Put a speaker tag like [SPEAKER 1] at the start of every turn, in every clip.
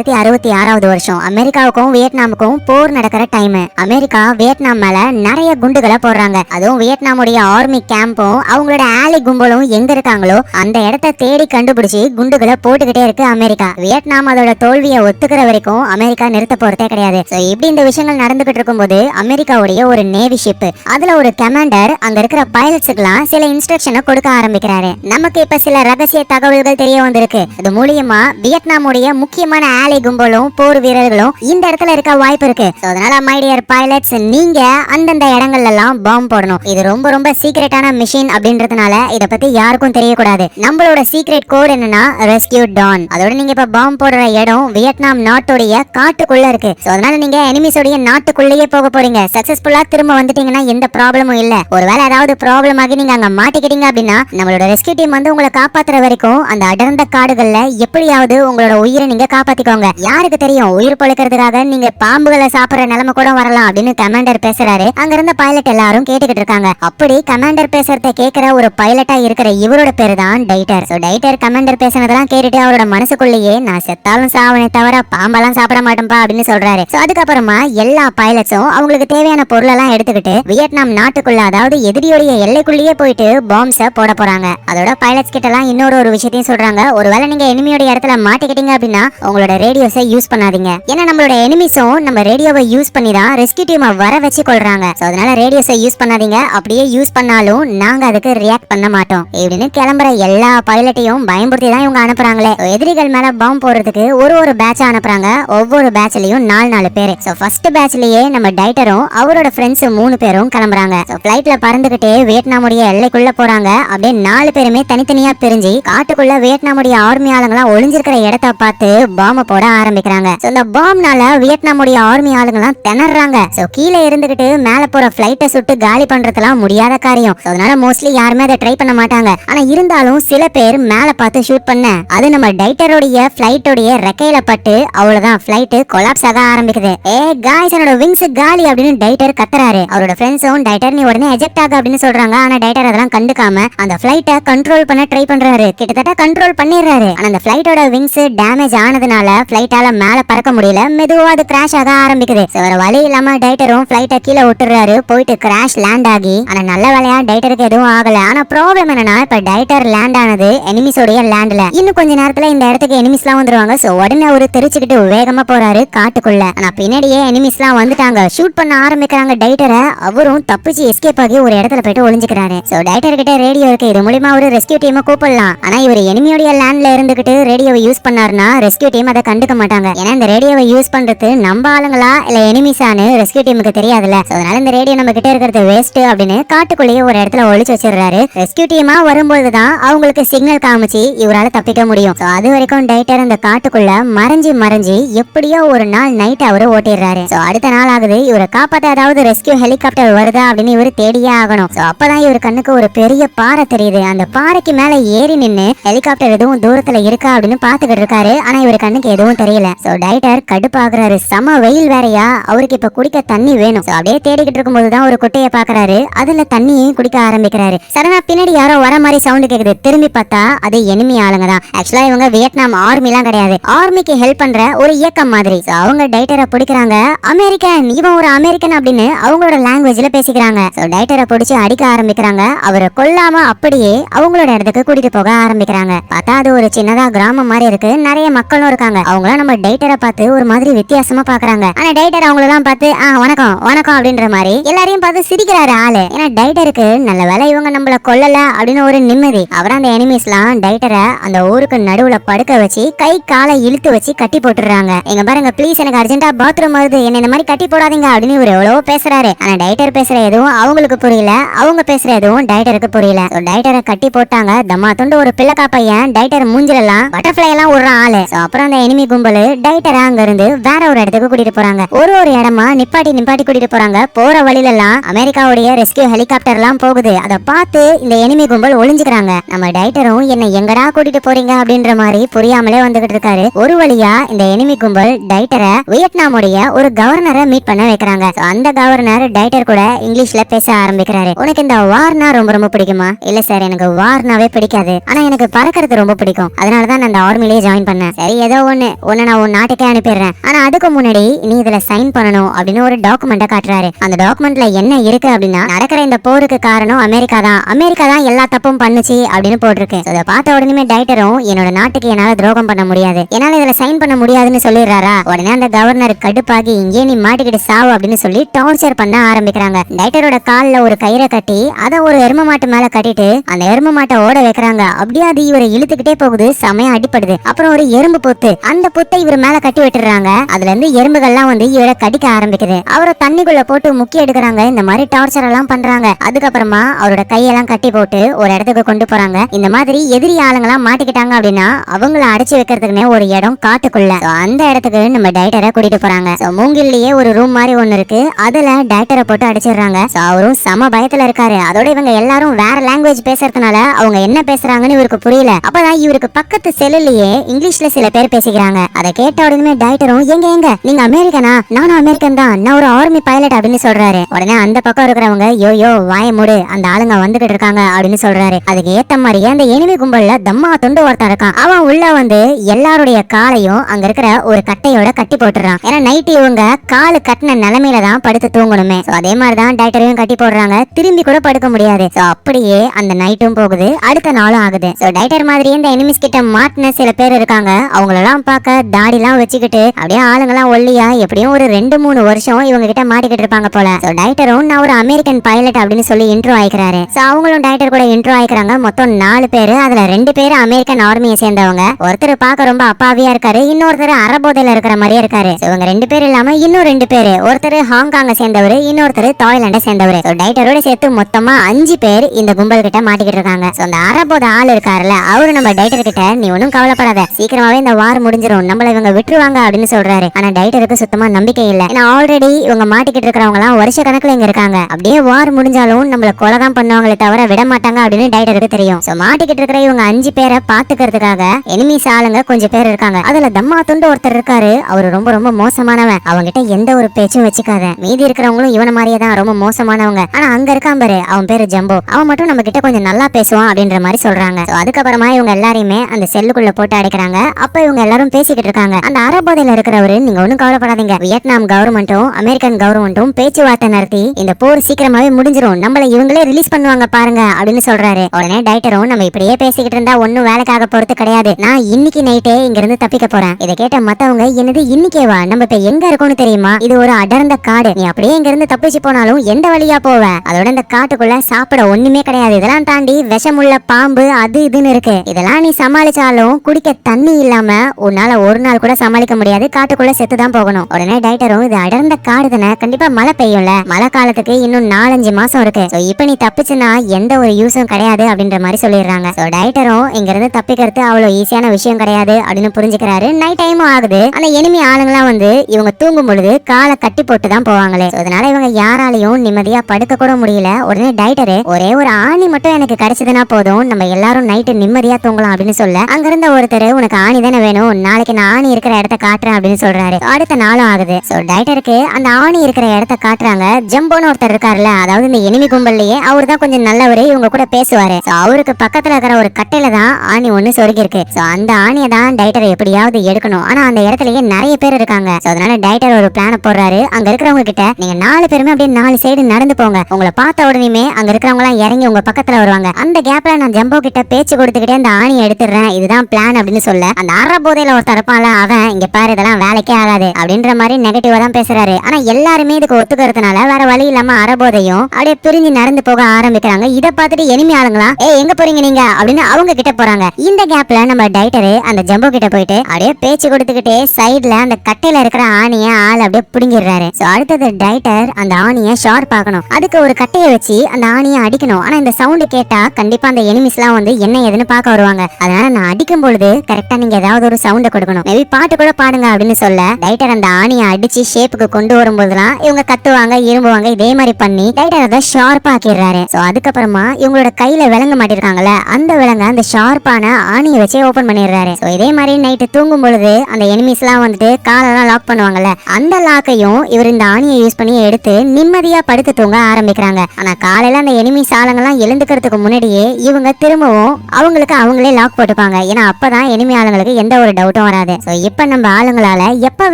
[SPEAKER 1] தொள்ளாயிரத்தி அறுபத்தி ஆறாவது வருஷம். அமெரிக்காவுக்கும் வியட்நாமுக்கும் போர் நடக்கிற டைம் அமெரிக்கா வியட்நாம் மேல நிறைய குண்டுகளை போடுறாங்க. அதுவும் வியட்நாமுடைய ஆர்மி கேம்பும் அவங்களோட ஆலி கும்பலும் எங்க இருக்காங்களோ அந்த இடத்த தேடி கண்டுபிடிச்சு குண்டுகளை போட்டுக்கிட்டே இருக்கு அமெரிக்கா. வியட்நாம் அதோட தோல்வியை ஒத்துக்கிற வரைக்கும் அமெரிக்கா நிறுத்த போறதே கிடையாது. இப்படி இந்த விஷயங்கள் நடந்துகிட்டு இருக்கும்போது அமெரிக்காவுடைய ஒரு நேவி ஷிப் அதுல ஒரு கமாண்டர் அங்க இருக்கிற பைலட்ஸுக்கெல்லாம் சில இன்ஸ்ட்ரக்ஷனை கொடுக்க ஆரம்பிக்கிறாரு. நமக்கு இப்ப சில ரகசிய தகவல்கள் தெரிய வந்திருக்கு. அது மூலியமா வியட்நாமுடைய முக்கியமான ஆலை கும்பலும் போர் வீரர்களும் இந்த இடத்துல இருக்க வாய்ப்பு இருக்கு. அதனால மைடியர் பைலட்ஸ் நீங்க அந்தந்த இடங்கள்ல எல்லாம் பாம்பு போடணும். இது ரொம்ப ரொம்ப சீக்கிரட்டான மிஷின் அப்படின்றதுனால இத பத்தி யாருக்கும் தெரியக்கூடாது. நம்மளோட சீக்ரெட் கோட் என்னன்னா ரெஸ்கியூ டான் அதோட நீங்க இப்ப பாம்பு போடுற இடம் வியட்நாம் நாட்டுடைய காட்டுக்குள்ள இருக்கு. அதனால நீங்க எனிமிஸோடைய நாட்டுக்குள்ளேயே போக போறீங்க. சக்சஸ்ஃபுல்லா திரும்ப வந்துட்டீங்கன்னா எந்த ப்ராப்ளமும் இல்ல. ஒருவேளை ஏதாவது ப்ராப்ளம் ஆகி நீங்க அங்க மாட்டிக்கிட்டீங்க அப்படின்னா நம்மளோட ரெஸ்கியூ டீம் வந்து உங்களை காப்பாத்துற வரைக்கும் அந்த அடர்ந்த காடுகள்ல எப்படியாவது உங்களோட உயிரை நீங்க காப்பாத்திக்கோங்க. யாருக்கு தெரியும்? உயிர் பொழைக்கிறதுக்காக நீங்க பாம்புகளை சாப்பிடுற நிலைமை கூட வரலாம் அப்படின்னு கமாண்டர் பேசுறாரு. அங்க இருந்த பைலட் எல்லாரும் கேட்டுக்கிட்டு இருக்காங்க. அப்படி கமாண்டர் பேசுறத கேட்கிற ஒரு பைலட்டா இருக்கிற இவரோட பேரு தான் டைட்டர். சோ டைட்டர் கமாண்டர் பேசினதெல்லாம் கேட்டுட்டு அவரோட மனசுக்குள்ளேயே நான் செத்தாலும் சாவனே தவிர பாம்பெல்லாம் சாப்பிட மாட்டேன்பா அப்படின்னு சொல்றாரு. சோ அதுக்கப்புறமா எல்லா பைலட்ஸும் அவங்களுக்கு தேவையான பொருளெல்லாம் எடுத்துக்கிட்டு வியட்நாம் நாட்டுக்குள்ள அதாவது எதிரியோடைய எல்லைக்குள்ளேயே போயிட்டு பாம்ஸ போட போறாங்க. அதோட பைலட்ஸ் கிட்ட எல்லாம் இன்னொரு ஒரு விஷயத்தையும் சொல்றாங்க. ஒருவேளை நீங்க எனிமியோட இடத்துல மாட்டிக்கிட்டீங்க அப்படின்னா உங்களோட ரேடியோஸை யூஸ் பண்ணாதீங்க. ஏன்னா நம்மளோட எனிமிஸும் நம்ம ரேடியோவை யூஸ் பண்ணி தான் ரெஸ்கியூ டீமை வர வச்சு கொள்றாங்க. சோ அதனால ரேடியோஸை யூஸ் பண்ணாதீங்க. அப்படியே யூஸ் பண்ணாலும் நாங்க அதுக்கு ரியாக்ட் பண்ண மாட்டோம். இப்படின்னு கிளம்புற எல்லா பைலட்டையும் பயன்படுத்தி தான் இவங்க அனுப்புறாங்களே. எதிரிகள் மேல பாம்பு போடுறதுக்கு ஒரு ஒரு பேட்ச் அனுப்புறாங்க. ஒவ்வொரு பேட்ச்லயும் நாலு நாலு பேர். சோ ஃபர்ஸ்ட் பேட்ச்லயே நம்ம டைட்டரும் அவரோட ஃப்ரெண்ட்ஸ் மூணு பேரும் கிளம்புறாங்க. ஃபிளைட்ல பறந்துகிட்டே வியட்நாமுடைய எல்லைக்குள்ள போறாங்க. அப்படியே நாலு பேருமே தனித்தனியா பிரிஞ்சு காட்டுக்குள்ள வியட்நாமுடைய ஆர்மி ஒளிஞ்சிருக்கிற இடத்த பார்த்து பாம்பை போட ஆரம்பிக்கிறாங்க. சோ இந்த பாம்னால வியட்நாமுடைய ஆர்மி ஆளுங்கலாம் திணறாங்க. சோ கீழே இருந்துகிட்டு மேல போற பிளைட்டை சுட்டு காலி பண்றதுலாம் முடியாத காரியம். அதனால மோஸ்ட்லி யாருமே அதை ட்ரை பண்ண மாட்டாங்க. ஆனா இருந்தாலும் சில பேர் மேல பார்த்து ஷூட் பண்ண அது நம்ம டைட்டருடைய பிளைட்டோடைய ரெக்கையில பட்டு அவ்வளவுதான். பிளைட் கொலாப்ஸ் ஆக ஆரம்பிக்குது. ஏ காய்ஸ் என்னோட விங்ஸ் காலி அப்படின்னு டைட்டர் கத்துறாரு. அவரோட ஃப்ரெண்ட்ஸும் டைட்டர் நீ உடனே எஜெக்ட் ஆக அப்படின்னு சொல்றாங்க. ஆனா டைட்டர் அதெல்லாம் கண்டுக்காம அந்த பிளைட்டை கண்ட்ரோல் பண்ண ட்ரை பண்றாரு. கிட்டத்தட்ட கண்ட்ரோல் பண்ணிடுறாரு. ஆனா அந்த பிளைட்டோட விங்ஸ் டேமேஜ் ஆனதுனால ஃபிளைட்டால மேல பறக்க முடியல. மெதுவா அது கிராஷ் ஆக ஆரம்பிக்குது. வேற வழி இல்லாம டைட்டரும் ஃபிளைட்டை கீழே விட்டுறாரு போயிட்டு கிராஷ் லேண்ட் ஆகி ஆனா நல்ல வேலையா டைட்டருக்கு எதுவும் ஆகல. ஆனா ப்ராப்ளம் என்னன்னா இப்ப டைட்டர் லேண்ட் ஆனது எனிமிஸோடைய லேண்ட்ல இன்னும் கொஞ்ச நேரத்துல இந்த இடத்துக்கு எனிமிஸ்லாம் வந்துருவாங்க. சோ உடனே அவரு தெரிச்சுக்கிட்டு வேகமா போறாரு காட்டுக்குள்ள. ஆனா பின்னாடியே எனிமிஸ்லாம் வந்துட்டாங்க. ஷூட் பண்ண ஆரம்பிக்கிறாங்க டைட்டரை. அவரும் தப்பிச்சு எஸ்கேப் ஆகி ஒரு இடத்துல போயிட்டு ஒளிஞ்சுக்கிறாரு. சோ டைட்டர் கிட்ட ரேடியோ இருக்கு. இது மூலியமா ஒரு ரெஸ்கியூ டீமை கூப்பிடலாம். ஆனா இவர் எனிமியோடைய லேண்ட்ல இருந்துகிட்டு ரேடியோவை யூஸ் பண்ணாருன்னா ரெஸ்கியூ டீம் அதை கண்டுக்க மாட்டாங்க. ஏன்னா இந்த ரேடியோவை யூஸ் பண்றது நம்ம ஆளுங்களா? இல்ல எனிமிஸானு ரெஸ்கியூ டீமுக்கு தெரியாதுல்ல. அதனால இந்த ரேடியோ நம்ம கிட்ட இருக்கிறது வேஸ்ட் அப்படின்னு காட்டுக்குள்ளேயே ஒரு இடத்துல ஒழிச்சு வச்சிடுறாரு. ரெஸ்கியூ டீமா வரும்போது தான் அவங்களுக்கு சிக்னல் காமிச்சு இவரால தப்பிக்க முடியும். அது வரைக்கும் டைட்டர் அந்த காட்டுக்குள்ள மறைஞ்சு மறைஞ்சு எப்படியோ ஒரு நாள் நைட் அவரு ஓட்டிடுறாரு. அடுத்த நாள் ஆகுது. இவரை காப்பாத்த ஏதாவது ரெஸ்கியூ ஹெலிகாப்டர் வருதா அப்படின்னு இவரு தேடியே ஆகணும். அப்பதான் இவர் கண்ணுக்கு ஒரு பெரிய பாறை தெரியுது. அந்த பாறைக்கு மேல ஏறி நின்னு ஹெலிகாப்டர் எதுவும் தூரத்துல இருக்கா அப்படின்னு பாத்துக்கிட்டு இருக்காரு. ஆனா இவர் கண்ணுக்கு எதுவும் தெரியல. சோ டைட்டர் கடுப்பாக்குறாரு செம வெயில் வேறையா? அவருக்கு இப்ப குடிக்க தண்ணி வேணும். அப்படியே தேடிக்கிட்டு இருக்கும்போது தான் ஒரு குட்டையை பாக்குறாரு. அதுல தண்ணியும் குடிக்க ஆரம்பிக்கிறாரு. சரணா பின்னாடி யாரோ வர மாதிரி சவுண்ட் கேக்குது. திரும்பி பார்த்தா அது எனிமி ஆளுங்க தான் ஆக்சுவலா இவங்க வியட்நாம் ஆர்மிலாம் கிடையாது. ஆர்மிக்கு ஹெல்ப் பண்ற ஒரு இயக்கம் மாதிரி. So, அவங்க டைட்டரை பிடிக்கிறாங்க. அமெரிக்கன் இவன் ஒரு அமெரிக்கன் அப்படின்னு அவங்களோட லாங்குவேஜ்ல பேசிக்கிறாங்க. டைட்டரை பிடிச்சி அடிக்க ஆரம்பிக்கிறாங்க. அவரை கொல்லாம அப்படியே அவங்களோட இடத்துக்கு கூட்டிட்டு போக ஆரம்பிக்கிறாங்க. பார்த்தா அது ஒரு சின்னதா கிராமம் மாதிரி இருக்கு. நிறைய மக்களும் இருக்காங்க. அவங்களாம் நம்ம டைட்டரை பார்த்து ஒரு மாதிரி வித்தியாசமா பாக்குறாங்க ஆனா டைட்டர் அவங்களெல்லாம் பார்த்து ஆ வணக்கம் வணக்கம் அப்படின்ற மாதிரி எல்லாரையும் பார்த்து சிரிக்கிறாரு ஆளு. ஏன்னா டைட்டருக்கு நல்ல வேலை இவங்க நம்மள கொல்லல அப்படின்னு ஒரு நிம்மதி. அவர் அந்த எனிமீஸ்லாம் டைட்டரை அந்த ஊருக்கு நடுவுல படுக்க வச்சு கை காலை இழுத்து வச்சு கட்டி போட்டுறாங்க எங்க பாருங்க ப்ளீஸ் எனக்கு அர்ஜென்ட்டா பாத்ரூம் வருது. என்ன இந்த மாதிரி கட்டி போடாதீங்க அப்படின்னு இவர் எவ்வளவோ பேசுறாரு. ஆனா டைட்டர் பேசுற எதுவும் அவங்களுக்கு புரியல. அவங்க பேசுற எதுவும் டைட்டருக்கு புரியல. டைட்டரை கட்டி போட்டாங்க. தம்மா துண்டு ஒரு பிள்ளைக்கா பையன் டைட்டர் மூஞ்சிலெல்லாம் பட்டர்ஃபிளை எல்லாம் விடுறான் ஆளு. அப்புறம் அந்த எனிமி கும்பல் டைட்டரா அங்க இருந்து வேற ஒரு இடத்துக்கு கூட்டிட்டு போறாங்க. ஒரு ஒரு இடமா நிப்பாட்டி நிப்பாட்டி கூட்டிட்டு போறாங்க. போற வழியில எல்லாம் அமெரிக்காவுடைய ரெஸ்கியூ ஹெலிகாப்டர் எல்லாம் போகுது. அதை பார்த்து இந்த எனிமி கும்பல் ஒளிஞ்சுக்கிறாங்க. நம்ம டைட்டரும் என்ன எங்கடா கூட்டிட்டு போறீங்க அப்படின்ற மாதிரி புரியாமலே வந்துகிட்டு இருக்காரு. ஒரு வழியா இந்த எனிமி கும்பல் டைட்டரை வியட்நாமுடைய ஒரு கவர்னரை மீட் பண்ண வைக்கிறாங்க. அந்த கவர்னர் டைட்டர் கூட இங்கிலீஷ்ல பேச ஆரம்பிக்கிறாரு. உனக்கு இந்த வார்னா ரொம்ப ரொம்ப பிடிக்குமா? இல்ல சார் எனக்கு வார்னாவே பிடிக்காது. ஆனா எனக்கு பறக்கிறது ரொம்ப பிடிக்கும். அதனால தான் நான் அந்த ஆர்மிலேயே ஜாயின் பண்ணேன். சரி ஏதோ ஒண்ணு. உன்னை நான் உன் நாட்டுக்கே அனுப்பிடுறேன். ஆனா அதுக்கு முன்னாடி நீ இதுல சைன் பண்ணணும் அப்படின்னு ஒரு டாக்குமெண்ட்டை காட்டுறாரு. அந்த டாக்குமெண்ட்ல என்ன இருக்கு அப்படின்னா நடக்கிற இந்த போருக்கு காரணம் அமெரிக்கா தான். அமெரிக்கா தான் எல்லா தப்பும் பண்ணுச்சு அப்படின்னு போட்டிருக்கு. அதை பார்த்த உடனே டைட்டரும் என்னோட நாட்டுக்கு என்னால துரோகம் பண்ண முடியாது. என்னால இதுல சைன் பண்ண முடியாதுன்னு சொல்லிடுறாரா? உடனே அந்த கவர்னர் கடுப்பாகி இங்கே நீ மாட்டிக்கிட்டு சாவு அப்படின்னு சொல்லி டார்ச்சர் பண்ண ஆரம்பிக்கிறாங்க. டைட்டரோட கால்ல ஒரு கயிறை கட்டி அதை ஒரு எரும மாட்டு மேல கட்டிட்டு அந்த எரும மாட்டை ஓட வைக்கிறாங்க. அப்படியே அது இவரை இழுத்துக்கிட்டே போகுது. செமையா அடிப்படுது அப்புறம் ஒரு எறும்பு பொத்து. அந்த புத்தை இவர் மேல கட்டி விட்டுறாங்க. அதுல இருந்து எறும்புகள்லாம் வந்து இவரை கடிக்க ஆரம்பிக்குது. அவரை தண்ணிக்குள்ள போட்டு முக்கி எடுக்கிறாங்க. இந்த மாதிரி டார்ச்சர் எல்லாம் பண்றாங்க. அதுக்கப்புறமா அவரோட கையெல்லாம் கட்டி போட்டு ஒரு இடத்துக்கு கொண்டு போறாங்க. இந்த மாதிரி எதிரி ஆளுங்கெல்லாம் மாட்டிக்கிட்டாங்க அப்படின்னா அவங்கள அடைச்சு வைக்கிறதுக்குன்னே ஒரு இடம் காட்டுக்குள்ள. அந்த இடத்துக்கு நம்ம டைட்டரை கூட்டிட்டு போறாங்க. So, ஒரு ரூம் மாதிரி ஒண்ணு இருக்கு. அதுல டைட்டரை போட்டு அடிச்சிடுறாங்க. அவரும் சம பயத்துல இருக்காரு. அதோட இவங்க எல்லாரும் வேற லாங்குவேஜ் பேசுறதுனால அவங்க என்ன பேசுறாங்கன்னு இவருக்கு புரியல. அப்பதான் இவருக்கு பக்கத்து செல்லுலயே இங்கிலீஷ்ல சில பேர் பேசிக்கிறாங்க. அதை கேட்ட உடனே டைட்டரும் எங்க எங்க நீங்க அமெரிக்கனா? நானும் அமெரிக்கன் தான். நான் ஒரு ஆர்மி பைலட் அப்படின்னு சொல்றாரு. உடனே அந்த பக்கம் இருக்கிறவங்க யோ யோ வாய மூடு. அந்த ஆளுங்க வந்துகிட்டு இருக்காங்க அப்படின்னு சொல்றாரு. அதுக்கு ஏத்த மாதிரியே அந்த எனிமி கும்பல்ல தம்மா தொண்டு ஒருத்தன் இருக்கான். அவன் உள்ள வந்து எல்லாருடைய காலையும் அங்க இருக்கிற ஒரு கட்டையோட கட்டி போட்டுறான். ஏன்னா நைட்டு இவங்க காலு கட்டின நிலைமையில தான் படுத்து தூங்கணுமே. அதே மாதிரி தான் டைட்டரையும் கட்டி போடுறாங்க. திரும்பி கூட படுக்க முடியாது. அப்படியே அந்த நைட்டும் போகுது. அடுத்த நாளும் ஆகுது. டைட்டர் மாதிரி இந்த எனிமிஸ் கிட்ட மாட்டின சில பேர் இருக்காங்க. அவங்களெல்லாம் பார்க்க தாடிலாம் வச்சுக்கிட்டு அப்படியே ஆளுங்கெல்லாம் ஒல்லியா எப்படியும் ஒரு ரெண்டு மூணு வருஷம் இவங்க கிட்ட மாட்டிக்கிட்டு இருப்பாங்க போல. So, டைட்டரும் நான் ஒரு அமெரிக்கன் பைலட் அப்படின்னு சொல்லி இன்ட்ரோ ஆயிக்கிறாரு. So, அவங்களும் டைட்டர் கூட இன்ட்ரோ ஆயிக்கிறாங்க. மொத்தம் நாலு பேரு. அதுல ரெண்டு பேரு அமெரிக்கன் ஆர்மியை சேர்ந்தவங்க. ஒருத்தர் பார்க்க ரொம்ப அப்பாவியா இருக்காரு. இன்னொருத்தர் அறபோதையில இருக்கிற மாதிரியே இருக்காரு. இவங்க ரெண்டு பேர் இல்லாம இன்னும் ரெண்டு பேரு. ஒருத்தர் ஹாங்காங்க சேர்ந்தவர் இன்னொருத்தர் தாய்லாண்டை சேர்ந்தவர். டைட்டரோட சேர்த்து மொத்தமா அஞ்சு பேர் இந்த கும்பல் கிட்ட மாட்டிக்கிட்டு இருக்காங்க. அந்த அறபோத ஆள் இருக்காருல்ல அவரு நம்ம டைட்டர் கிட்ட நீ ஒன்றும் கவலைப்படாத. சீக்கிரமாவே இந்த வார் முடிஞ்சிடும் நம்மள இவங்க விட்டுருவாங்க அப்படின்னு சொல்றாரு. ஆனா டைட்டருக்கு சுத்தமா நம்பிக்கை இல்ல. ஏன்னா ஆல்ரெடி இவங்க மாட்டிக்கிட்டு இருக்கிறவங்க எல்லாம் வருஷ கணக்குல இங்க இருக்காங்க. அப்படியே வார் முடிஞ்சாலும் நம்மள கொலை பண்ணவங்களை பண்ணுவாங்களே தவிர விட மாட்டாங்க அப்படின்னு டைட்டருக்கு தெரியும். சோ மாட்டிக்கிட்டு இருக்கிற இவங்க அஞ்சு பேரை பாத்துக்கிறதுக்காக எனிமிஸ் ஆளுங்க கொஞ்சம் பேர் இருக்காங்க. அதுல தம்மா துண்டு ஒருத்தர் இருக்காரு. அவரு ரொம்ப ரொம்ப மோசமானவன். அவங்கிட்ட எந்த ஒரு பேச்சும் வச்சுக்காத. மீதி இருக்கிறவங்களும் இவன மாதிரியே தான் ரொம்ப மோசமானவங்க. ஆனா அங்க இருக்கான் பாரு. அவன் பேரு ஜம்போ. அவன் மட்டும் நம்ம கிட்ட கொஞ்சம் நல்லா பேசுவான் அப்படின்ற மாதிரி சொல்றாங்க. அதுக்கப்புறமா இவங்க எல்லாரையுமே அந்த செல்லுக்குள்ள போட்டு அடைக்கிறாங்க. அப்ப இவங்க எல்லாரும் பேசிக்கிட்டு இருக்காங்க அந்த அறபோதையில இருக்கிறவரு நீங்க ஒண்ணும் கவலைப்படாதீங்க. வியட்நாம் கவர்மெண்ட்டும் அமெரிக்கன் கவர்மெண்ட்டும் பேச்சுவார்த்தை நடத்தி இந்த போர் சீக்கிரமாவே முடிஞ்சிரும். நம்மள இவங்களே ரிலீஸ் பண்ணுவாங்க பாருங்க அப்படின்னு சொல்றாரு. உடனே டைட்டரும் நம்ம இப்படியே பேசிக்கிட்டு இருந்தா ஒன்னும் வேலைக்காக போறது கிடையாது. நான் இன்னைக்கு நைட்டே இங்க இருந்து தப்பிக்க போறேன். இதை கேட்ட மத்தவங்க என்னது இன்னைக்கேவா? நம்ம இப்ப எங்க இருக்கோம்னு தெரியுமா? இது ஒரு அடர்ந்த காடு. நீ அப்படியே இங்க இருந்து தப்பிச்சு போனாலும் எந்த வழியா போவ? அதோட இந்த காட்டுக்குள்ள சாப்பிட ஒண்ணுமே கிடையாது. இதெல்லாம் தாண்டி விஷமுள்ள பாம்பு அது இதுன்னு இருக்கு. இதெல்லாம் நீ சமாளிச்சாலும் குடிக்க தண்ணி இல்லாம என்னால ஒரு நாள் கூட சமாளிக்க முடியாது. காட்டுக்குள்ள செத்து தான் போகணும். உடனே டைட்டரும் இது அடர்ந்த காடு தானே. கண்டிப்பா மழை பெய்யும்ல. மழை காலத்துக்கு இன்னும் நாலஞ்சு மாசம் இருக்கு. சோ இப்போ நீ தப்பிச்சுனா எந்த ஒரு யூஸும் கிடையாது அப்படின்ற மாதிரி சொல்லிடுறாங்க. சோ டைட்டரும் இங்க இருந்து தப்பிக்கிறது அவ்வளவு ஈஸியான விஷயம் கிடையாது அப்படின்னு புரிஞ்சுக்கிறாரு. நைட் டைமும் ஆகுது. அந்த எனிமி ஆளுங்களாம் வந்து இவங்க தூங்கும் பொழுது காலை கட்டி போட்டு தான் போவாங்களே அதனால இவங்க யாராலையும் நிம்மதியா படுக்க கூட முடியல. உடனே டைட்டரு ஒரே ஒரு ஆணி மட்டும் எனக்கு கிடைச்சதுன்னா போதும். நம்ம எல்லாரும் நைட்டு நிம்மதியா தூங்கலாம் அப்படின்னு சொல்ல அங்க இருந்த ஒருத்தர் உனக்கு ஆணி தானே வேணும். நாளைக்கு நான் ஆணி இருக்கிற இடத்த காட்டுறேன் அப்படின்னு சொல்றாரு. அடுத்த நாளும் ஆகுது. சோ டைட்டருக்கு அந்த ஆணி இருக்கிற இடத்த காட்டுறாங்க. ஜம்போன்னு ஒருத்தர் இருக்காருல்ல அதாவது இந்த எனிமி கும்பல்லையே அவர் தான் கொஞ்சம் நல்லவரு இவங்க கூட பேசுவாரு. So, அவருக்கு பக்கத்துல இருக்கிற ஒரு கட்டையில தான் ஆணி ஒண்ணு சொருகி இருக்கு சோ அந்த ஆணியை தான் டைட்டர் எப்படியாவது எடுக்கணும். ஆனா அந்த இடத்துலயே நிறைய பேர் இருக்காங்க. சோ அதனால டைட்டர் ஒரு பிளான போடுறாரு. அங்க இருக்கிறவங்க கிட்ட நீங்க நாலு பேருமே அப்படியே நாலு சைடு நடந்து போங்க. உங்களை பார்த்த உடனேமே அங்க இருக்கிறவங்க எல்லாம் இறங்கி உங்க பக்கத்துல வருவாங்க. அந்த கேப்ல நான் ஜம்போ கிட்ட பேச்சு கொடுத்துக்கிட்டே அந்த ஆணியை எடுத்துடுறேன். இதுதான் பிளான் அப்படின்னு சொல்ல அந்த அற போதையில ஒருத்தன் இருப்பான்ல அவன் இங்க பாரு இதெல்லாம் வேலைக்கே ஆகாது அப்படின்ற மாதிரி நெகட்டிவா தான் பேசுறாரு. ஆனா எல்லாருமே இதுக்கு ஒத்துக்கிறதுனால வேற வழி இல்லாம அறபோதையும் அப்படியே பிரிஞ்சு நடந்து போக ஆரம்பிக்கிறாங்க. இத பார்த்துட்டு எளிமை ஆளுங்களா? ஏ எங்க போறீங்க நீங்க? அப்படின்னு அவங்க கிட்ட போறாங்க. இந்த கேப்ல நம்ம டைட்டரு அந்த ஜம்போ கிட்ட போயிட்டு அப்படியே பேச்சு கொடுத்துக்கிட்டே சைடுல அந்த கட்டையில இருக்கிற ஆணிய ஆள் அப்படியே பிடுங்கிடுறாரு. அடுத்தது டைட்டர் அந்த ஆணிய ஷார்ப் பார்க்கணும் அதுக்கு ஒரு கட்டையை வச்சு அந்த ஆணிய அடிக்கணும். ஆனா இந்த சவுண்ட் கேட்டா கண்டிப்பா அந்த எனிமிஸ் எல்லாம் வந்து என்ன ஏதுன்னு பார்க்க வருவாங்க. அதனால நான் அடிக்கும் பொழுது கரெக்டா நீங்க ஏதாவது ஒரு சவுண்ட் கொடுக்கணும். மேபி பாட்டு கூட பாடுங்க அப்படின்னு சொல்ல டைட்டர் அந்த ஆணியை அடிச்சு ஷேப்புக்கு கொண்டு வரும்போதுலாம் இவங்க கத்துவாங்க இரும்புவாங்க இதே மாதிரி பண்ணி டைட்டர் அதை ஷார்ப் ஆக்கிடுறாரு. சோ அதுக்கப்புறமா இவங்களோட கையில விலங்கு மாட்டிருக்காங்கல்ல அந்த விலங்க அந்த ஷார்ப்பான ஆணியை வச்சே ஓபன் பண்ணிடுறாரு. சோ இதே மாதிரி நைட்டு தூங்கும் பொழுது அந்த எனிமிஸ் எல்லாம் வந்துட்டு காலெல்லாம் லாக் பண்ணுவாங்கல்ல அந்த லாக்கையும் இவர் இந்த ஆணியை யூஸ் பண்ணி எடுத்து நிம்மதியா படுத்து தூங்க ஆரம்பிக்கிறாங்க. ஆனா காலையில அந்த எனிமிஸ் ஆளுங்கெல்லாம் எழுந்துக்கிறதுக்கு முன்னாடியே இவங்க திரும்பவும் அவங்களுக்கு அவங்களே லாக் போட்டுப்பாங்க. ஏன்னா அப்பதான் எனிமி ஆளுங்களுக்கு எந்த ஒரு டவுட் டவுட்டும் வராது. ஸோ இப்போ நம்ம ஆளுங்களால எப்ப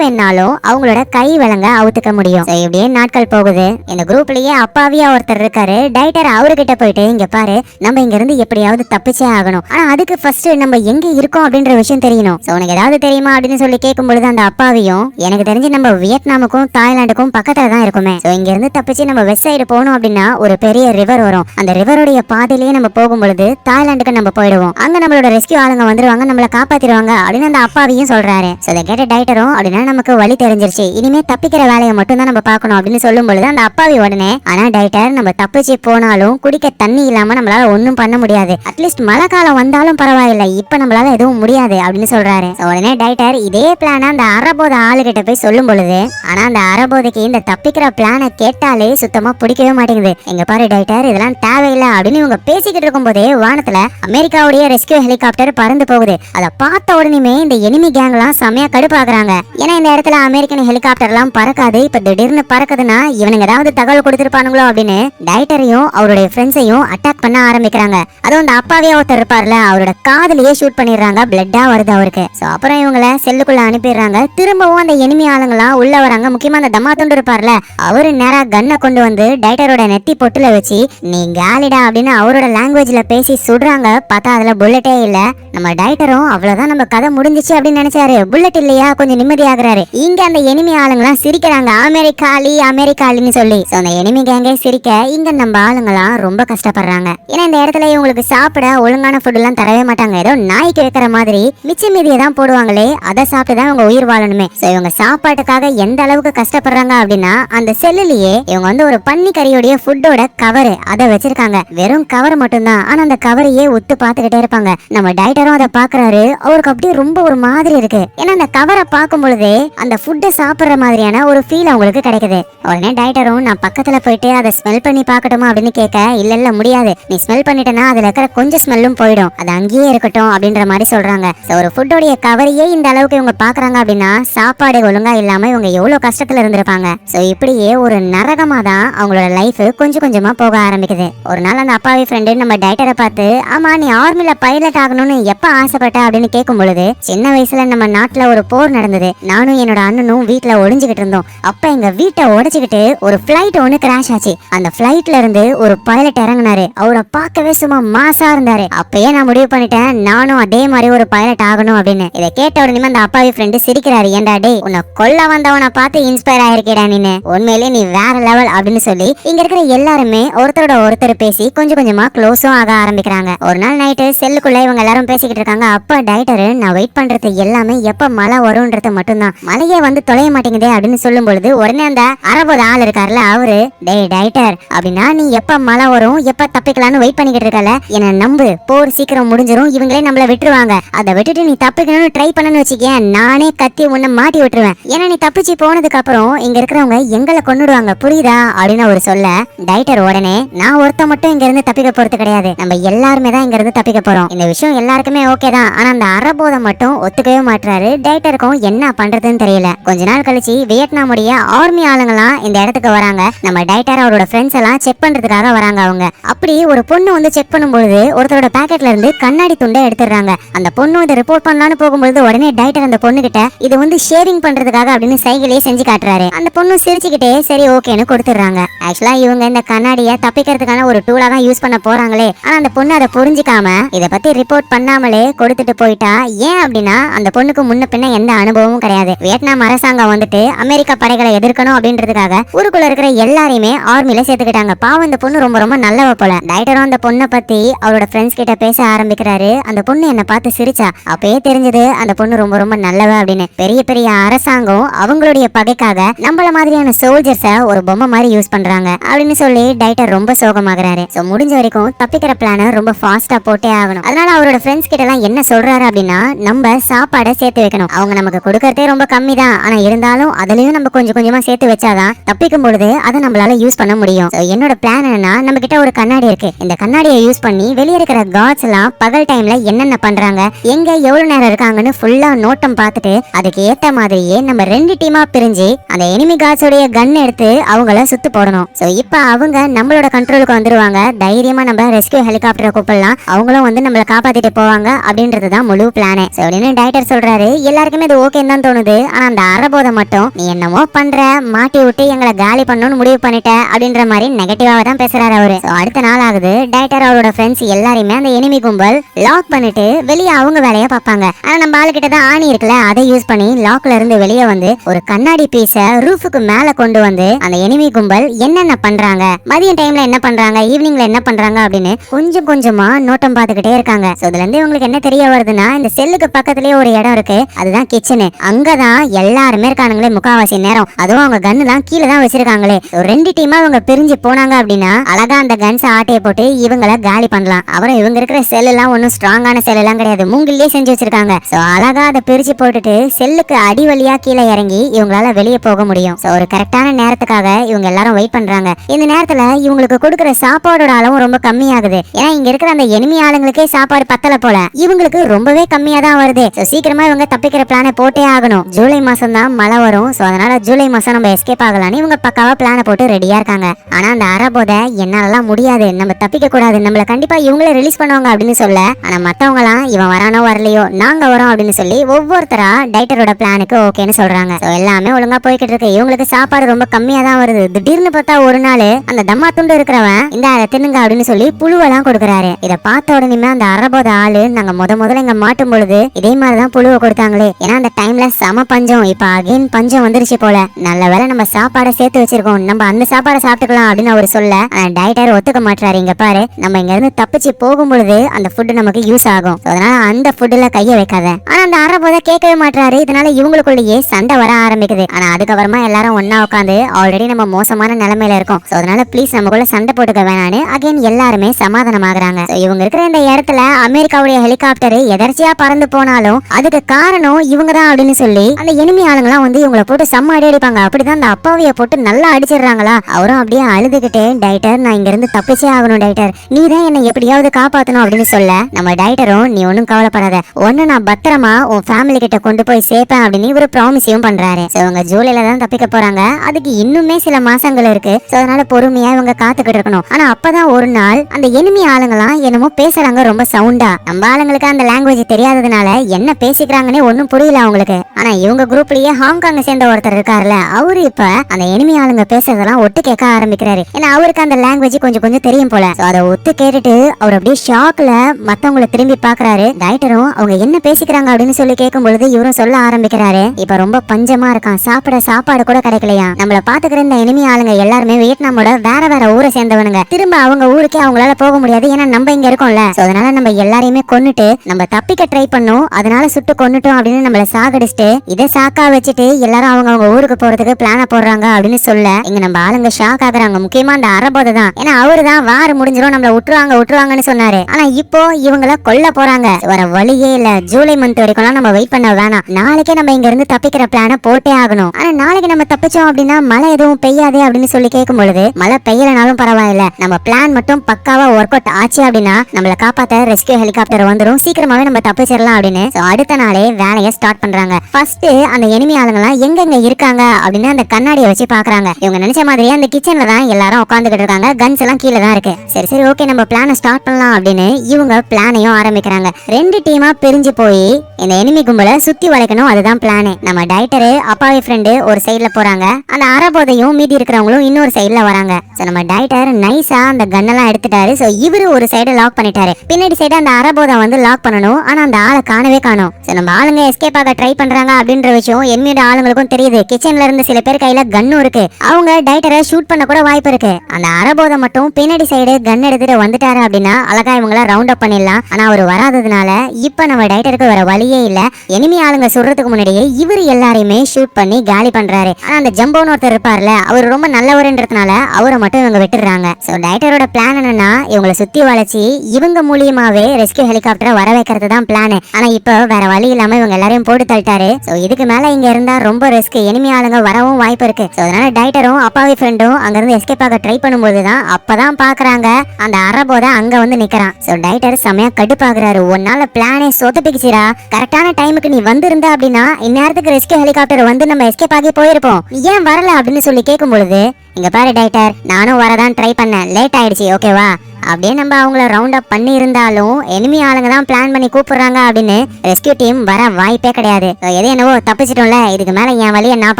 [SPEAKER 1] வேணாலும் அவங்களோட கை விலங்க அவுத்துக்க முடியும். இப்படியே நாட்கள் போகுது. இந்த குரூப்லயே அப்பாவியா ஒருத்தர் இருக்காரு. டைட்டர் அவர்கிட்ட போயிட்டு இங்க பாரு நம்ம இங்க இருந்து எப்படியாவது தப்பிச்சே ஆகணும். ஆனா அதுக்கு ஃபர்ஸ்ட் நம்ம எங்க இருக்கோம்? அப்படின்ற விஷயம் தெரியணும். சோ உனக்கு ஏதாவது தெரியுமா அப்படின்னு சொல்லி கேட்கும் பொழுது அந்த அப்பாவியும் எனக்கு தெரிஞ்சு நம்ம வியட்நாமுக்கும் தாய்லாந்துக்கும் பக்கத்துல தான் இருக்குமே. ஸோ இங்க இருந்து தப்பிச்சு நம்ம வெஸ்ட் சைடு போகணும் அப்படின்னா ஒரு பெரிய ரிவர் வரும். அந்த ரிவருடைய பாதையிலேயே நம்ம போகும் பொழுது தாய்லாந்துக்கு நம்ம போயிடுவோம். அங்க நம்மளோட ரெஸ்கியூ ஆளுங்க வந்துருவாங்க நம்மளை காப்பாத்திடுவாங்க அப்படின்னு அந்த அப்பாவியும் சொல்றாரு. சோ இதை கேட்ட டைட்டரும் அப்படின்னா நமக்கு வழி தெரிஞ்சிருச்சு. இனிமே தப்பிக்கிற வேலையை மட்டும் தான் நம்ம பார்க்கணும் அப்படின்னு சொல்லும் பொழுது அந்த அப்பாவி உடனே ஆனா டைட்டர் நம்ம தப்பிச்சு போனாலும் குடிக்க தண்ணி இல்லாம நம்மளால ஒன்னும் பண்ண முடியாது. அட்லீஸ்ட் மழை காலம் வந்தாலும் பரவாயில்ல. இப்ப நம்மளால எதுவும் முடியாது அப்படின்னு சொல்றாரு. உடனே டைட்டர் இதே பிளான அந்த அரபோத ஆளுகிட்ட போய் சொல்லும் பொழுது ஆனா அந்த அரபோதைக்கு இந்த தப்பிக்கிற பிளானை கேட்டாலே சுத்தமா பிடிக்கவே மாட்டேங்குது. எங்க பாரு டைட்டர் இதெல்லாம் தேவையில்லை அப்படின்னு இவங்க பேசிக்கிட்டு இருக்கும் போதே வானத்துல அமெரிக்காவுடைய ரெஸ்கியூ ஹெலிகாப்டர் பறந்து போகுது. அதை பார்த்த உடனே இந்த எனிமி கேங்லாம் செமையா கடுப்பாக்குறாங்க ஏன்னா இந்த இடத்துல அமெரிக்கன் ஹெலிகாப்டர் எல்லாம் பறக்காது. இப்ப திடீர்னு பறக்குதுன்னா இவனுங்க ஏதாவது தகவல் கொடுத்திருப்பானுங்களோ அப்படின்னு டைட்டரையும் அவருடைய ஃப்ரெண்ட்ஸையும் அட்டாக் பண்ண ஆரம்பிக்கிறாங்க. அதுவும் அந்த அப்பாவே ஒருத்தர் இருப்பார்ல அவரோட காதலையே ஷூட் பண்ணிடுறாங்க. பிளட்டா வருது அவருக்கு. சோ அப்புறம் இவங்கள செல்லுக்குள்ள அனுப்பிடுறாங்க. திரும்பவும் அந்த எனிமி ஆளுங்களாம் உள்ள வராங்க. முக்கியமா அந்த தம்மா துண்டு இருப்பார்ல அவரு நேரா கன்னை கொண்டு வந்து டைட்டரோட நெத்தி பொட்டுல வச்சு நீ கேலிடா அப்படின்னு அவரோட லாங்குவேஜ்ல பேசி சுடுறாங்க. பார்த்தா அதுல புல்லட்டே இல்ல. நம்ம டைட்டரும் அவ்வளவுதான். நம்ம கதை முடிஞ்சு முடிஞ்சிச்சு அப்படின்னு நினைச்சாரு. புல்லட் இல்லையா? கொஞ்சம் நிம்மதியாகிறாரு. இங்க அந்த எனிமி ஆளுங்களாம் சிரிக்கிறாங்க. அமெரிக்காலி அமெரிக்காலின்னு சொல்லி. சோ அந்த எனிமி கேங்கே சிரிக்க இங்க நம்ம ஆளுங்களாம் ரொம்ப கஷ்டப்படுறாங்க. ஏன்னா இந்த இடத்துல இவங்களுக்கு சாப்பிட ஒழுங்கான ஃபுட் எல்லாம் தரவே மாட்டாங்க. ஏதோ நாய்க்கு வைக்கிற மாதிரி மிச்ச மீதியை தான் போடுவாங்களே அதை சாப்பிட்டு தான் இவங்க உயிர் வாழணுமே. சோ இவங்க சாப்பாட்டுக்காக எந்த அளவுக்கு கஷ்டப்படுறாங்க அப்படின்னா அந்த செல்லுலயே இவங்க வந்து ஒரு பன்னி கறியோடைய ஃபுட்டோட கவர் அதை வச்சிருக்காங்க. வெறும் கவர் மட்டும்தான். ஆனா அந்த கவரையே ஒத்து பார்த்துக்கிட்டே இருப்பாங்க. நம்ம டைட்டரும் அதை பாக்குறாரு அவருக்கு அப்படியே ரொம்ப ஒரு மாதிரி இருக்கு. ஏன்னா அந்த கவரை பார்க்கும் பொழுதே அந்த ஃபுட்டை சாப்பிடுற மாதிரியான ஒரு ஃபீல் அவங்களுக்கு கிடைக்குது. உடனே டைட்டரும் நான் பக்கத்துல போயிட்டு அதை ஸ்மெல் பண்ணி பார்க்கட்டுமா அப்படின்னு கேட்க இல்ல இல்ல முடியாது. நீ ஸ்மெல் பண்ணிட்டனா அதுல இருக்கிற கொஞ்சம் ஸ்மெல்லும் போயிடும். அது அங்கேயே இருக்கட்டும் அப்படின்ற மாதிரி சொல்றாங்க. ஒரு ஃபுட்டோடைய கவரையே இந்த அளவுக்கு இவங்க பாக்குறாங்க அப்படின்னா சாப்பாடு ஒழுங்கா இல்லாம இவங்க எவ்வளவு கஷ்டத்துல இருந்திருப்பாங்க. சோ இப்படியே ஒரு நரகமா தான் அவங்களோட லைஃப் கொஞ்சம் கொஞ்சமா போக ஆரம்பிக்குது. ஒரு நாள் அந்த அப்பாவி ஃப்ரெண்டு நம்ம டைட்டரை பார்த்து ஆமா நீ ஆர்மில பைலட் ஆகணும்னு எப்ப ஆசைப்பட்ட? அப்படின்னு கேட்கும் பொழுது சின்ன வயசுல நம்ம நாட்டுல ஒரு போர் நடந்தது. நானும் என்னோட அண்ணனும் வீட்ல ஒளிஞ்சுகிட்டு இருந்தோம். அப்ப எங்க வீட்டை உடைச்சுக்கிட்டு ஒரு பிளைட் ஒண்ணு கிராஷ் ஆச்சு. அந்த பிளைட்ல இருந்து ஒரு பைலட் இறங்குனாரு. அவரை பார்க்கவே சும்மா மாசா இருந்தாரு. அப்பயே நான் முடிவு பண்ணிட்டேன் நானும் அதே மாதிரி ஒரு பைலட் ஆகணும் அப்படின்னு. இதை கேட்ட உடனே அந்த அப்பாவி ஃப்ரெண்டு சிரிக்கிறாரு. ஏன்டா டே உன்னை கொல்ல வந்தவனை பார்த்து இன்ஸ்பயர் ஆயிருக்கேடா நீனு உண்மையிலே நீ வேற லெவல் அப்படின்னு சொல்லி இங்க இருக்கிற எல்லாருமே ஒருத்தரோட ஒருத்தர் பேசி கொஞ்சம் கொஞ்சமா க்ளோஸும் ஆக ஆரம்பிக்கிறாங்க. ஒரு நாள் நைட்டு செல்லுக்குள்ள இவங்க எல்லாரும் பேசிக்கிட்டு இருக்காங்க. அப்ப டைட்டரு நான் வெயிட் பண்றேன். பண்றது எல்லாமே எப்ப மழை வரும்ன்றது மட்டும்தான். மழையே வந்து தொலைய மாட்டேங்குதே அப்படின்னு சொல்லும் பொழுது உடனே அந்த அரபோத ஆள் இருக்காருல்ல அவரு டே டைட்டர் அப்படின்னா நீ எப்ப மழை வரும் எப்ப தப்பிக்கலாம்னு வெயிட் பண்ணிக்கிட்டு இருக்கல? என்ன நம்பு போர் சீக்கிரம் முடிஞ்சிரும் இவங்களே நம்மள விட்டுருவாங்க. அதை விட்டுட்டு நீ தப்பிக்கணும்னு ட்ரை பண்ணனு வச்சுக்கேன் நானே கத்தி உன்னை மாட்டி விட்டுருவேன். ஏன்னா நீ தப்பிச்சு போனதுக்கு அப்புறம் இங்க இருக்கிறவங்க எங்களை கொண்டுடுவாங்க புரியுதா? அப்படின்னு அவர் சொல்ல டைட்டர் உடனே நான் ஒருத்த மட்டும் இங்க இருந்து தப்பிக்க போறது கிடையாது. நம்ம எல்லாருமே தான் இங்க இருந்து தப்பிக்க போறோம். இந்த விஷயம் எல்லாருக்குமே ஓகே தான். ஆனா அந்த அறபோதம் மட்டும் ஒத்துக்கவே மாட்டாரு டைட்டருக்கும் என்ன பண்றதுன்னு தெரியல. கொஞ்ச நாள் கழிச்சு வியட்நாமுடைய ஆர்மி ஆளுங்கலாம் இந்த இடத்துக்கு வராங்க. நம்ம டைட்டர் அவரோட ஃப்ரெண்ட்ஸ் எல்லாம் செக் பண்றதுக்காக வராங்க அவங்க. அப்படி ஒரு பொண்ணு வந்து செக் பண்ணும்பொழுது ஒருத்தரோட பாக்கெட்ல இருந்து கண்ணாடி துண்டை எடுத்துடுறாங்க. அந்த பொண்ணு இதை ரிப்போர்ட் பண்ணலான்னு போகும்போது உடனே டைட்டர் அந்த பொண்ணு கிட்ட இது வந்து ஷேவிங் பண்றதுக்காக அப்படின்னு சைக்கிளே செஞ்சு காட்டுறாரு. அந்த பொண்ணு சிரிச்சுக்கிட்டே சரி ஓகேன்னு கொடுத்துடுறாங்க. ஆக்சுவலா இவங்க இந்த கண்ணாடியை தப்பிக்கிறதுக்கான ஒரு டூலா தான் யூஸ் பண்ண போறாங்களே. ஆனா அந்த பொண்ணு அதை புரிஞ்சுக்காம இதை பத்தி ரிப்போர்ட் பண்ணாமலே கொடுத்துட்டு போயிட்டா. ஏன் அப்படின்னு அந்த பொண்ணுக்கு முன்ன பின்ன எந்த அனுபவமும் கிடையாது. வியட்நாம் அரசாங்கம் வந்துட்டு அமெரிக்க படைகளை எதிர்க்கணும் அப்படின்றதுக்காக ஊருக்குள்ள இருக்கிற எல்லாரையுமே ஆர்மில சேர்த்துக்கிட்டாங்க. பாவம் இந்த பொண்ணு ரொம்ப ரொம்ப நல்லவ போல. டைட்டரும் அந்த பொண்ணை பத்தி அவரோட ஃப்ரெண்ட்ஸ் கிட்ட பேச ஆரம்பிக்கிறாரு. அந்த பொண்ணு என்ன பார்த்து சிரிச்சா. அப்பயே தெரிஞ்சது அந்த பொண்ணு ரொம்ப ரொம்ப நல்லவ அப்படின்னு. பெரிய பெரிய அரசாங்கம் அவங்களுடைய பகைக்காக நம்மள மாதிரியான சோல்ஜர்ஸ ஒரு பொம்மை மாதிரி யூஸ் பண்றாங்க அப்படின்னு சொல்லி டைட்டர் ரொம்ப சோகமாகறாரு. சோ முடிஞ்ச வரைக்கும் தப்பிக்கிற பிளான ரொம்ப ஃபாஸ்டா போட்டே ஆகணும். அதனால அவரோட ஃப்ரெண்ட்ஸ் கிட்ட எல்லாம் என்ன சொல்றாரு அப்படின்னா நம்ம சாப்பாடை சேர்த்து வைக்கணும். அவங்க நமக்கு கொடுக்கறதே ரொம்ப கம்மி தான் ஆனா இருந்தாலும் அதுலயும் நம்ம கொஞ்சம் கொஞ்சமா சேர்த்து வச்சாதான் தப்பிக்கும் பொழுது அதை நம்மளால யூஸ் பண்ண முடியும். என்னோட பிளான் என்னன்னா நம்ம கிட்ட ஒரு கண்ணாடி இருக்கு. இந்த கண்ணாடியை யூஸ் பண்ணி வெளியே இருக்கிற காட்ஸ் எல்லாம் பகல் டைம்ல என்னென்ன பண்றாங்க எங்க எவ்வளவு நேரம் இருக்காங்கன்னு ஃபுல்லா நோட்டம் பார்த்துட்டு அதுக்கு ஏத்த மாதிரியே நம்ம ரெண்டு டீமா பிரிஞ்சு அந்த எனிமி காட்ஸோடைய கன் எடுத்து அவங்கள சுத்து போடணும். சோ இப்போ அவங்க நம்மளோட கண்ட்ரோலுக்கு வந்துருவாங்க. தைரியமா நம்ம ரெஸ்கியூ ஹெலிகாப்டரை கூப்பிடலாம். அவங்களும் வந்து நம்மளை காப்பாத்திட்டு போவாங்க அப்படின்றது தான் முழு பிளானே சோ அப்படின்னு டைரக்டர் சொல்றாரு. எல்லாருக்குமே இது ஓகேன்னு தான் தோணுது. ஆனா அந்த அறபோதை மட்டும் நீ என்னமோ பண்ற மாட்டி விட்டு எங்களை காலி பண்ணணும்னு முடிவு பண்ணிட்ட அப்படின்ற மாதிரி நெகட்டிவாக தான் பேசுறாரு அவரு. அடுத்த நாள் ஆகுது. டைரக்டர் அவரோட ஃப்ரெண்ட்ஸ் எல்லாரையுமே அந்த எனிமி கும்பல் லாக் பண்ணிட்டு வெளியே அவங்க வேலையை பார்ப்பாங்க. ஆனா நம்ம ஆளுகிட்ட தான் ஆணி இருக்குல்ல அதை யூஸ் பண்ணி லாக்ல இருந்து வெளியே வந்து ஒரு கண்ணாடி பீஸ ரூஃபுக்கு மேல கொண்டு வந்து அந்த எனிமி கும்பல் என்னென்ன பண்றாங்க மதிய டைம்ல என்ன பண்றாங்க ஈவினிங்ல என்ன பண்றாங்க அப்படின்னு கொஞ்சம் கொஞ்சமா நோட்டம் பார்த்துக்கிட்டே இருக்காங்க. சோ இதுல இருந்து உங்களுக்கு என்ன தெரிய வருதுன்னா இந்த செல்லுக்கு பக்கத்துலயே ஒரு இடம் இருக்கு. அதுதான் கிச்சனு அங்கதான் எல்லாருமே இருக்கானுங்களே முக்காவாசி நேரம். அதுவும் அவங்க கன்னு தான் கீழே தான் வச்சிருக்காங்களே. ஒரு ரெண்டு டீமா இவங்க பிரிஞ்சு போனாங்க அப்படின்னா அழகா அந்த கன்ஸ் ஆட்டையை போட்டு இவங்கள காலி பண்ணலாம். அப்புறம் இவங்க இருக்கிற செல் எல்லாம் ஒன்றும் ஸ்ட்ராங்கான செல் எல்லாம் கிடையாது. மூங்கிலே செஞ்சு வச்சிருக்காங்க. சோ அழகா அதை பிரிச்சு போட்டுட்டு செல்லுக்கு அடி வழியா கீழே இறங்கி இவங்களால வெளியே போக முடியும். சோ ஒரு கரெக்டான நேரத்துக்காக இவங்க எல்லாரும் வெயிட் பண்றாங்க. இந்த நேரத்துல இவங்களுக்கு கொடுக்குற சாப்பாடோட அளவும் ரொம்ப கம்மியாகுது. ஏன்னா இங்க இருக்கிற அந்த எனிமி ஆளுங்களுக்கே சாப்பாடு பத்தல போல. இவங்களுக்கு ரொம்பவே கம்மியா தான் வருது. ஸோ சீக்கிரமா இவங்க தப்பிக்கிற பிளானை போட்டே ஆகணும். ஜூலை மாசம் தான் மழை வரும். ஸோ அதனால ஜூலை மாசம் நம்ம எஸ்கேப் ஆகலாம்னு இவங்க பக்காவா பிளானை போட்டு ரெடியா இருக்காங்க. ஆனா அந்த அரபோத என்னாலலாம் முடியாது. நம்ம தப்பிக்க கூடாது. நம்மள கண்டிப்பா இவங்களே ரிலீஸ் பண்ணுவாங்க அப்படின்னு சொல்ல. ஆனா மத்தவங்க எல்லாம் இவன் வரானோ வரலையோ நாங்க வரோம் அப்படின்னு சொல்லி ஒவ்வொருத்தரா டைட்டரோட பிளானுக்கு ஓகேன்னு சொல்றாங்க. எல்லாமே ஒழுங்கா போய்கிட்டு இருக்கு. இவங்களுக்கு சாப்பாடு ரொம்ப கம்மியா தான் வருது. திடீர்னு பார்த்தா ஒரு நாள் அந்த தம்மா துண்டு இருக்கிறவன் இந்த அதை தின்னுங்க அப்படின்னு சொல்லி புழுவெல்லாம் கொடுக்குறாரு. இதை பார்த்த உடனே அந்த அரபோத ஆளு நாங்க முத முதல்ல இங்க மாட்டும் பொழுது இதே மாதிரிதான் புழுவை கொடுத்தாங்களே. ஏன்னா அந்த டைம்ல சம பஞ்சம். இப்ப அகைன் பஞ்சம் வந்துருச்சு போல. நல்ல வேலை நம்ம சாப்பாடை சேர்த்து வச்சிருக்கோம். நம்ம அந்த சாப்பாடை சாப்பிட்டுக்கலாம் அப்படின்னு அவர் சொல்ல டயட்டர் டைட்டர் ஒத்துக்க மாட்டாரு இங்க பாரு நம்ம இங்க இருந்து தப்பிச்சு போகும் பொழுது அந்த ஃபுட் நமக்கு யூஸ் ஆகும். அதனால அந்த ஃபுட்ல கைய வைக்காத. ஆனா அந்த அறபோத கேட்கவே மாட்டாரு இதனால இவங்களுக்குள்ளேயே சண்டை வர ஆரம்பிக்குது. ஆனா அதுக்கப்புறமா எல்லாரும் ஒன்னா உட்காந்து ஆல்ரெடி நம்ம மோசமான நிலைமையில இருக்கோம். So, அதனால ப்ளீஸ் நமக்குள்ள சண்டை போட்டுக்க வேணான்னு அகைன் எல்லாருமே சமாதானமாகறாங்க. ஆகுறாங்க இவங்க இருக்கிற இந்த இடத்துல அமெரிக்காவுடைய ஹெலிகாப்டர் எதர்ச்சியா பறந்து போனாலும் அதுக்கு காரணம் இவங்க தான் அப்படின்னு சொல்லி அந்த எனிமி ஆளுங்களாம் வந்து இவங்கள போட்டு செம்ம அடி அடிப்பாங்க. அப்படிதான் அந்த அப்பாவிய போட்டு நல்லா அடிச்சிடுறாங்களா? அவரும் அப்படியே அழுதுகிட்டே டைட்டர் நான் இங்க இருந்து தப்பிச்சே ஆகணும் டைட்டர் நீ தான் என்னை எப்படியாவது காப்பாத்தணும் அப்படின்னு சொல்ல நம்ம டைட்டரும் நீ ஒன்றும் கவலைப்படாத. ஒன்னு நான் பத்திரமா உன் ஃபேமிலி கிட்ட கொண்டு போய் சேர்ப்பேன் அப்படின்னு இவரு ப்ராமிஸையும் பண்றாரு. சோ இவங்க ஜூலைல தான் தப்பிக்க போறாங்க. அதுக்கு இன்னுமே சில மாசங்கள் இருக்கு. அதனால பொறுமையா இவங்க காத்துக்கிட்டு இருக்கணும். ஆனா அப்பதான் ஒரு நாள் அந்த எனிமி ஆளுங்களாம் என்னமோ பேசுறாங்க ரொம்ப சவுண்டா நம்ம ஆளுங்களுக்கு அந்த லாங்குவேஜ் தெரியாததுனால என்ன பேசிக்கிறாங்கன்னே ஒண்ணும் புரியல அவங்களுக்கு. ஆனா இவங்க குரூப்லயே ஹாங்காங்க சேர்ந்த ஒருத்தர் இருக்காருல்ல அவரு இப்ப அந்த எனிமி ஆளுங்க பேசுறதெல்லாம் ஒட்டு கேட்க ஆரம்பிக்கிறாரு. ஏன்னா அவருக்கு அந்த லாங்குவேஜ் கொஞ்சம் கொஞ்சம் தெரியும் போல. அதை ஒத்து கேட்டுட்டு அவர் அப்படியே ஷாக்ல மத்தவங்கள திரும்பி பாக்குறாரு. டைட்டரும் அவங்க என்ன பேசிக்கிறாங்க அப்படின்னு சொல்லி கேட்கும் பொழுது இவரும் சொல்ல ஆரம்பிக்கிறாரு. இப்ப ரொம்ப பஞ்சமா இருக்கான். சாப்பிட சாப்பாடு கூட கிடைக்கலையா? நம்மள பாத்துக்கிற இந்த எனிமி ஆளுங்க எல்லாருமே வியட்நாமோட வேற வேற ஊரை சேர்ந்தவனுங்க. திரும்ப அவங்க ஊருக்கே அவங்களால போக முடியாது. ஏன்னா நம்ம இங்க இருக்கோம்ல. அதனால நம்ம எல்லாரையுமே கொன்னுட்டு நம்ம தப்பிக்க ட்ரை பண்ணோம். அதனால சுட்டு கொன்னுட்டோம் அப்படின்னு நம்மள சாகடிச்சுட்டு இதை சாக்கா வச்சுட்டு எல்லாரும் அவங்க அவங்க ஊருக்கு போறதுக்கு பிளான போடுறாங்க அப்படின்னு சொல்ல இங்க நம்ம ஆளுங்க ஷாக் ஆகுறாங்க. முக்கியமா அந்த அரபோதை தான். ஏன்னா அவரு தான் வார முடிஞ்சிரும் நம்மள விட்டுருவாங்க விட்டுருவாங்கன்னு சொன்னாரு. ஆனா இப்போ இவங்கள கொல்ல போறாங்க. வர வழியே இல்ல. ஜூலை மந்த் வரைக்கும்லாம் நம்ம வெயிட் பண்ண வேணாம். நாளைக்கே நம்ம இங்க இருந்து தப்பிக்கிற பிளான போட்டே ஆகணும். ஆனா நாளைக்கு நம்ம தப்பிச்சோம் அப்படின்னா மழை எதுவும் பெய்யாதே அப்படின்னு சொல்லி கேட்கும் பொழுது மழை பெய்யலனாலும் பரவாயில்ல. நம்ம பிளான் மட்டும் பக்காவா ஒர்க் அவுட் ஆச்சு அப்படின்னா நம்மள காப்பாத்த ரெஸ்கியூ ஹெலிகாப்டர் வந்துடும் சீக்கிரமாவே நம்ம தப்பிச்சிடலாம் அப்படின்னு ஸோ அடுத்த நாளே வேலையை ஸ்டார்ட் பண்றாங்க. ஃபர்ஸ்ட் அந்த எனிமி ஆளுங்கலாம் எங்கெங்க இருக்காங்க அப்படின்னு அந்த கண்ணாடியை வச்சு பாக்குறாங்க இவங்க நினைச்ச மாதிரியே அந்த கிச்சன்ல தான் எல்லாரும் உட்காந்துக்கிட்டு இருக்காங்க. கன்ஸ் எல்லாம் கீழே தான் இருக்கு. சரி சரி ஓகே நம்ம பிளானை ஸ்டார்ட் பண்ணலாம் அப்படின்னு இவங்க பிளானையும் ஆரம்பிக்கிறாங்க. ரெண்டு டீமா பிரிஞ்சு போய் இந்த எனிமி கும்பலை சுத்தி வளைக்கணும். அதுதான் பிளானு நம்ம டைட்டரு அப்பாவி ஃப்ரெண்டு ஒரு சைட்ல போறாங்க. அந்த அறபோதையும் மீதி இருக்கிறவங்களும் இன்னொரு சைட்ல வராங்க. சோ நம்ம டைட்டர் நைஸா அந்த கன்னெல்லாம் எடுத்துட்டாரு. சோ இவரு ஒரு சைடு லாக் பண்ணிட்டாரு. பின்னாடி சைடு அந்த அறபோதை வந்து லாக் பண்ணணும். ஆனா அந்த ஆளை காணவே காணோம். நம்ம ஆளுங்க எஸ்கேப் ஆக ட்ரை பண்றாங்க அப்படின்ற விஷயம் என்மீட ஆளுங்களுக்கும் தெரியுது. கிச்சன்ல இருந்து சில பேர் கையில கன்னும் இருக்கு. அவங்க டைட்டரை ஷூட் பண்ண கூட வாய்ப்பு இருக்கு. அந்த அரபோதை மட்டும் பின்னாடி சைடு கன் எடுத்துட்டு வந்துட்டாரு அப்படின்னா அழகா இவங்கள ரவுண்ட் அப் பண்ணிடலாம். ஆனா அவர் வராததுனால இப்ப நம்ம டைட்டருக்கு வர வழியே இல்ல. எனிமி ஆளுங்க சொல்றதுக்கு முன்னாடியே இவர் எல்லாரையுமே ஷூட் பண்ணி காலி பண்றாரு. ஆனா அந்த ஜம்போன்னு ஒருத்தர் இருப்பார்ல அவர் ரொம்ப நல்லவருன்றதுனால அவரை மட்டும் இவங்க விட்டுறாங்க சோ டைட்டரோட பிளான் என்னன்னா இவங்களை சுத்தி வளைச்சி இவங்க மூலியமாவே ரெஸ்கியூ ஹெலிகாப்டரை வர வைக்கிறது தான் பிளான் ஆனா இப்ப வேற வழி இல்லாம இவங்க எல்லாரையும் போட்டு தள்ளிட்டாரு. சோ இதுக்கு மேல இங்க இருந்தா ரொம்ப ரிஸ்க் எனிமி ஆளுங்க வரவும் வாய்ப்பு இருக்கு. அதனால டைட்டரும் அப்பாவி ஃப்ரெண்டும் அங்க இருந்து எஸ்கேப் ஆக ட்ரை பண்ணும்போது தான் அப்பதான் பாக்குறாங்க. அந்த அரபோத அங்க வந்து நிக்கிறான். சோ டைட்டர் செமையா கடுப்பாக்குறாரு உன்னால பிளானே சொதப்பிக்குச்சுடா. கரெக்டான டைமுக்கு நீ வந்திருந்த அப்படின்னா இந்நேரத்துக்கு ரெஸ்கியூ ஹெலிகாப்டர் வந்து நம்ம எஸ்கேப் ஆகி போயிருப்போம். ஏன் வரல அப்படின்னு சொல்லி கேட்கும் பொழுது இங்க பாரு டைட்டர் நானும் வரதான் ட்ரை பண்ணேன். லேட் ஆயிடுச்சு. ஓகேவா அப்படியே நம்ம அவங்கள ரவுண்ட் அப் பண்ணி இருந்தாலும் எனிமி ஆளுங்க தான் பிளான் பண்ணி கூப்பிடுறாங்க அப்படின்னு ரெஸ்கியூ டீம் வர வாய்ப்பே கிடையாது. எது என்னவோ தப்பிச்சிட்டோம்ல இதுக்கு மேல என் வழியை நான்